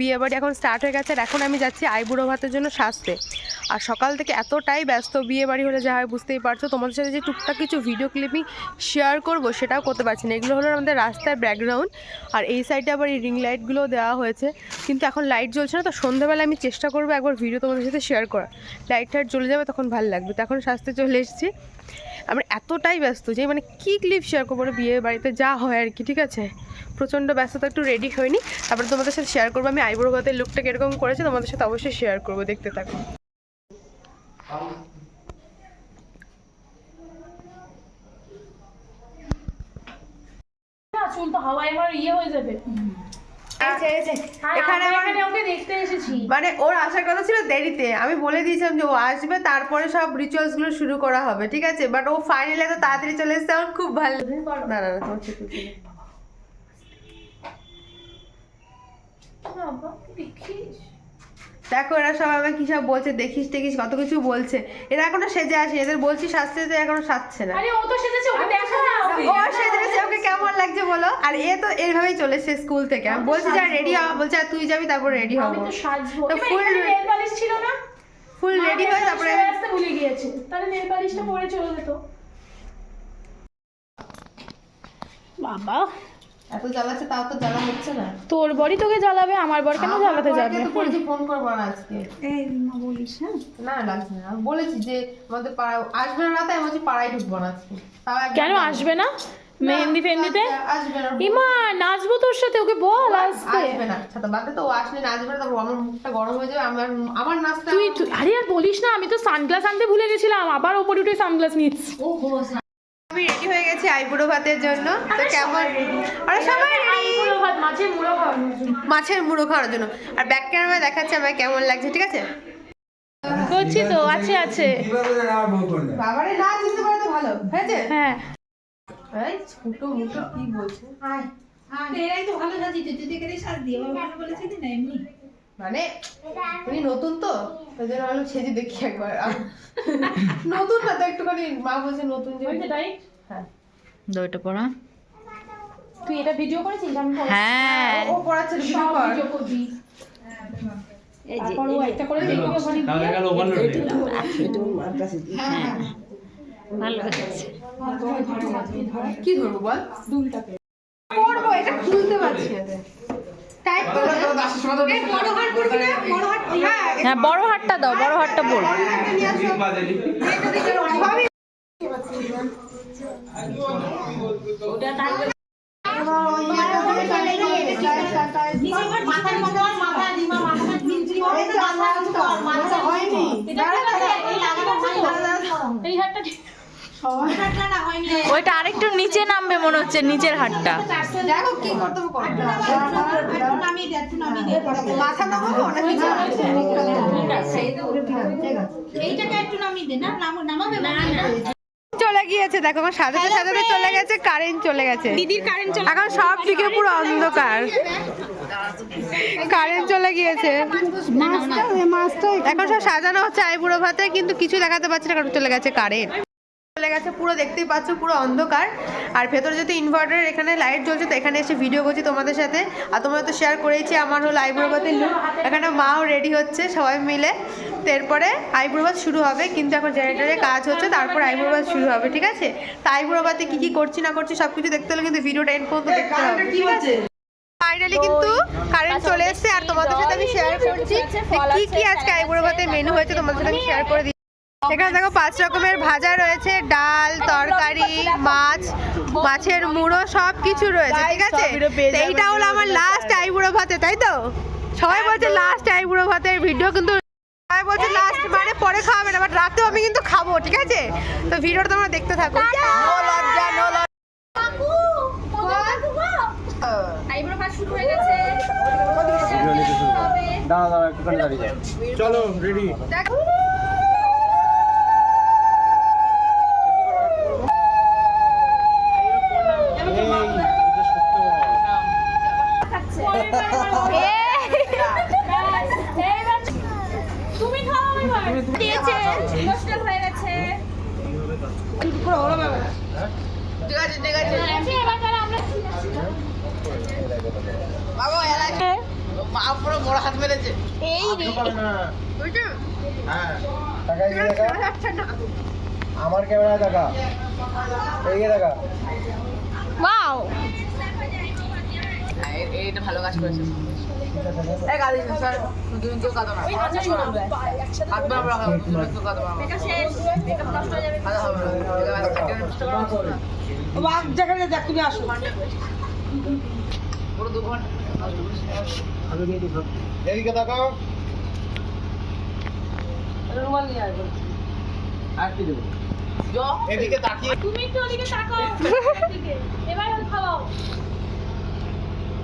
বিয়ে বাড়ি এখন স্টার্ট হয়ে গেছে আর এখন আমি যাচ্ছি আইবুড়ো ভাতের জন্য সাজতে। আর সকাল থেকে এতটাই ব্যস্ত বিয়ে বাড়ি হলে যা হয় বুঝতেই পারছ। তোমাদের সাথে যে টুকটাক কিছু ভিডিও ক্লিপিং শেয়ার করব সেটাও করতে পারছি না। এগুলো হলো আমাদের রাস্তার ব্যাকগ্রাউন্ড আর এই সাইডে আবার এই রিং লাইটগুলো দেওয়া হয়েছে। কিন্তু এখন লাইট জ্বলছে না, তো সন্ধ্যাবেলা আমি চেষ্টা করব একবার ভিডিও তোমাদের সাথে শেয়ার করার। লাইট টাইট জ্বলে যাবে তখন ভালো লাগবে। তো এখন সাজতে চলে এসেছি। আমরা এতটাই ব্যস্ত যে মানে কী ক্লিপ শেয়ার করব? বিয়ে বাড়িতে যা হয় আর কি, ঠিক আছে? প্রচণ্ড ব্যস্ততা, একটু রেডি হয়নি। তারপরে তোমাদের সাথে শেয়ার করব। আমি আইবুড়ো ভাতের লুকটা কীরকম করেছে, তোমাদের সাথে অবশ্যই শেয়ার করব, দেখতে থাকো। চুল তো হাওয়ায় আমার ইয়ে হয়ে যাবে। মানে ওর আসার কথা ছিল দেরিতে। আমি বলে দিয়েছিলাম যে ও আসবে তারপরে সব রিচুয়ালসগুলো শুরু করা হবে ঠিক আছে? বাট ও ফাইনালি এত তাড়াতাড়ি চলে এসেছে আমার খুব ভালো না না না তোমার বাবা, দেখিস? দেখো এরা সব আমাকে কি সব বলছে দেখিস টেখিস কত কিছু বলছে। এরা এখনও সেজে আসে এদের বলছি সাজতে যেতে এখনও সাজছে না। আরে ও তো সেজেছে ওকে দেখা ও সেজে গেছে, ওকে কেমন লাগছে বলো? আর এ তো এইভাবেই চলে এসেছে স্কুল থেকে। আমি বলছি যা রেডি হ বলছে আর তুই যাবি তারপর রেডি আমি হব তো সাজবো। তো এখানে re- নেল পালিশ ছিল না? ফুল রেডি হয়ে তারপরে পরে আসতে ভুলে গিয়েছে। তাহলে নেল পালিশটা পরে চলে যেত বাবা। এত জ্বালাচ্ছে তাও তো জ্বালা হচ্ছে না। তোর বড়ি তোকে জ্বালাবে আমার বর কেন জ্বালাতে যাবে? তো ফোন করব না আজকে। এই মা বলিস হ্যাঁ? না লাগছে না বলেছি যে আমাদের পাড়া আসবে না রাতে আমি বলছি পাড়ায় ঢুকবো না আজকে। তাও কেন আসবে না? মেহেন্দি ফেন্দিতে? না, ইমা নাচবো তোর সাথে ওকে বল আসতে। আসবে না ছাতা বাদে তো ও আসলে নাচবে না আমার মুখটা গরম হয়ে যাবে আমার আমার নাচটা তুই তুই- আরে আর বলিস না আমি তো সানগ্লাস আনতে ভুলে গেছিলাম আবার ওপরে উঠে সানগ্লাস নিচ্ছি। আমি রেডি হয়ে গেছি আইবুড়ো ভাতের জন্য। তো কেমন? আরে সবাই রেডি মাছের মুড়ো খাওয়ানোর জন্য। মাছের মুড়ো খাওয়ার জন্য। আর ব্যাক ক্যামেরায় দেখাচ্ছে আমায় কেমন লাগছে ঠিক আছে? করছি তো আছে আছে। বাবারে না চিনতে পারে তো ভালো হয়েছে? হ্যাঁ। এই ছোট মুটো কি বলছে? এরাই তো ভালো সাজিয়েছে তুই দেখে সাজ দিয়ে বাবা ভালো বলেছিলি না এমনি? মানে উনি নতুন তো ওই জন্য ভালো সেজে দেখি একবার। নতুন না তো একটুখানি মা বলছে নতুন যে তাই? হ্যাঁ। দইটা পড়া। তুই এটা ভিডিও করেছিস? আমি হ্যাঁ। ও পড়াচ্ছে ভিডিও করবি। ওখানে ভালো হয়েছে। কি ধরবো বল? দুলটাকে। করব এটা খুলতে পারছি হ্যাঁ হ্যাঁ বড় হাটটা দাও বড় হাটটা হাটটা এটা এই লাগানো ওইটা আরেকটু নিচে নামবে মনে হচ্ছে নিচের হাটটা। চলে গিয়েছে দেখো আমার সাজাতে সাজাতে চলে গেছে কারেন্ট চলে গেছে। দিদির কারেন্ট চলে এখন সব দিকে পুরো অন্ধকার। কারেন্ট চলে গিয়েছে। এখন সব সাজানো হচ্ছে আইবুড়ো ভাতে কিন্তু কিছু দেখাতে পারছি না কারণ চলে গেছে কারেন্ট চলে গেছে পুরো দেখতেই পাচ্ছ পুরো অন্ধকার। আর ভেতরে যেহেতু ইনভার্টার এখানে লাইট জ্বলছে তো এখানে এসে ভিডিও করছি তোমাদের সাথে। আর তোমরা তো শেয়ার করেছি আমার হলো আইবুড়ো ভাতের লুক এখানে মাও রেডি হচ্ছে সবাই মিলে। তো এরপরে আইবুড়ো ভাত শুরু হবে কিন্তু এখন জেনারেটারে কাজ হচ্ছে তারপর আইবুড়ো ভাত শুরু হবে ঠিক আছে? তা আইবুড়ো ভাতে কি কি করছি না করছি সব কিছু দেখতে হলে কিন্তু ভিডিওটা এন্ড পর্যন্ত দেখতে হবে ফাইনালি কিন্তু কারেন্ট চলে এসেছে আর তোমাদের সাথে আমি শেয়ার করছি কি কি আজকে আইবুড়ো ভাতে মেনু হয়েছে তোমাদের সাথে আমি শেয়ার করে দিই এখানে দেখো পাঁচ রকমের ভাজা রয়েছে ডাল তরকারি মাছ মাছের মুড়ো সব কিছু রয়েছে ঠিক আছে? এইটা হলো আমার লাস্ট আইবুড়ো ভাতে তাই তো? সবাই বলছে লাস্ট আইবুড়ো ভাতের ভিডিও কিন্তু সবাই বলছে লাস্ট মানে পরে খাওয়াবে না বাট রাতেও আমি কিন্তু খাব ঠিক আছে? তো ভিডিওটা তোমরা দেখতে থাকো। নো আইব্রো কাজ শুরু হয়ে গেছে। দাঁড়া দাঁড়া একটুখানি দাঁড়িয়ে যাও চলো রেডি দিয়েছে। হয়ে গেছে। ঠিক আছে ঠিক আছে। এবার তাহলে আমরা বাবা এলাচ। পুরো বড় হাত মেরেছে। এই রে। বুঝছ? হ্যাঁ। দেখা। আমার ক্যামেরা দেখা। দেখা। ওয়াও এইটা ভালো কাজ করেছে। এই স্যার তুমি কেউ কাঁদো না। হাত বরাবর কেউ কাঁদো না। কাঁদা হবে না পুরো দু ঘণ্টা এদিকে তাকাও। আর কি দেবো? এদিকে তাকিয়ে তুমি একটু ওদিকে তাকাও। এবার খাওয়াও।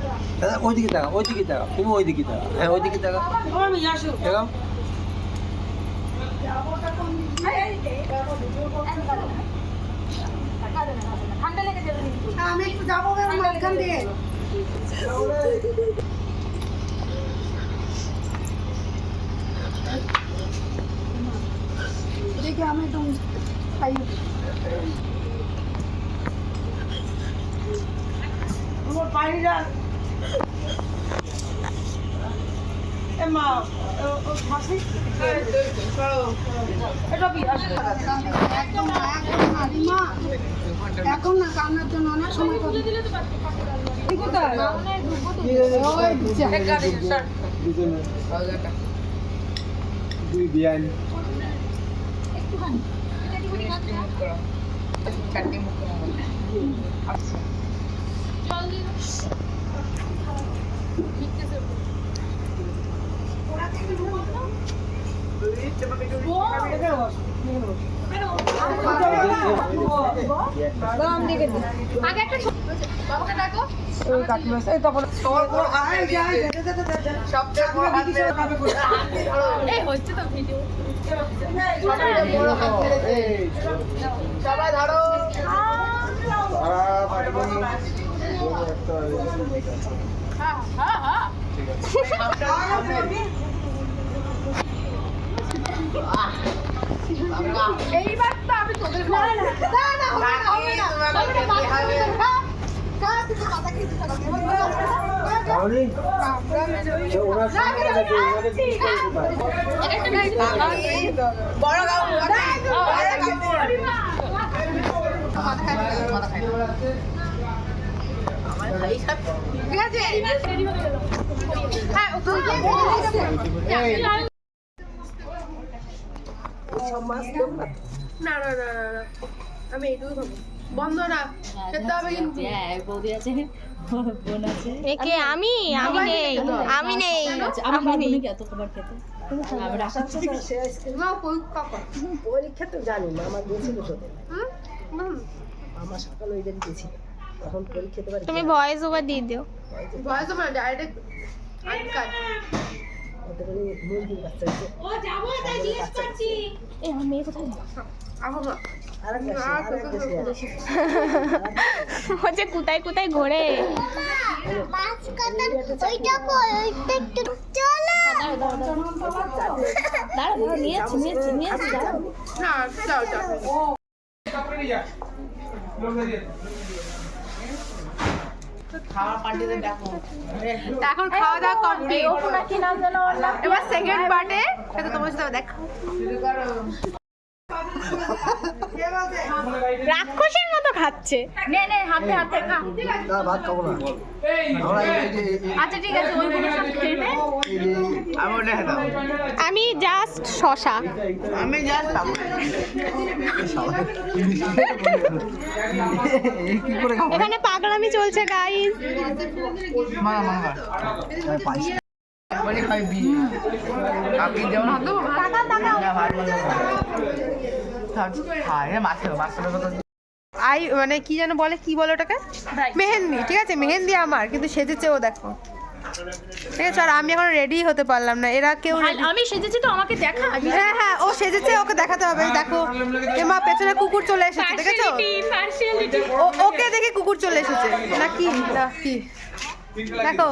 আমরা। দাদা, ওইদিকে তাকা ওইদিকে তাকা তুমি ওইদিকে তাকা হ্যাঁ ওইদিকে তাকা দেখাও আমি একটু যাব মাঝখান দিয়ে। এখন না কান্নার জন্য অনেক সময় পারবে। দুই বিয়ান জল দিয়ে সবাই ধরো হ্যাঁ হ্যাঁ হ্যাঁ এইবার তো আমি তোদের না না না হবে না হবে না। হবে না বড় গাও ঠিক আছে। হ্যাঁ ও তুই না না না না না। আমি এইটুকু খাব। বন্ধ না খেতে হবে কিন্তু। হ্যাঁ বৌদি আছে। বোন আছে। একে আমি আমি নেই আমি নেই। আমি নেই। এত খাবার খেতে? না। কই কাকা পরীক্ষা তো জানি না আমার গেছিল তোদের আমার সকালে ওই দিন গেছিল। তখন পরীক্ষা তুমি ভয়েস ওভার দিয়ে দিও। ভয়েস মানে ডাইরেক্ট আনকাট ওদের মুরগির বাচ্চা হয়েছে ও যাব তাই জিজ্ঞেস করছি। এই আমার মেয়ে কোথায়। হচ্ছে কোথায় কোথায় ঘোরে। না যাও এখন খাওয়া দাওয়া কমপ্লিট এবার সেকেন্ড পার্টে সেটা তোমার সাথে দেখা। রাক্ষসের মতো খাচ্ছে। নে নে হাতে হাতে খা। না ভাত খাব না। আচ্ছা ঠিক আছে ওইগুলো সব খেয়ে নে। আমি ওটা খেতাম। আমি জাস্ট শশা। আমি জাস্ট এখানে পাগলামি চলছে গাইস পাইছি খাই বি আপনি যেমন হতো টাকা। টাকা আই মানে কি যেন বলে কি বলে ওটাকে? মেহেন্দি ঠিক আছে? মেহেন্দি আমার কিন্তু সেজেছে ও দেখো। ঠিক আছে? আর আমি এখন রেডি হতে পারলাম না। এরা কেউ আমি সেজেছি তো আমাকে দেখা। হ্যাঁ হ্যাঁ ও সেজেছে ওকে দেখাতে হবে। দেখো এমা পেছনে কুকুর চলে এসেছে দেখেছ? ওকে দেখে কুকুর চলে এসেছে। না কি? না কি? দেখো।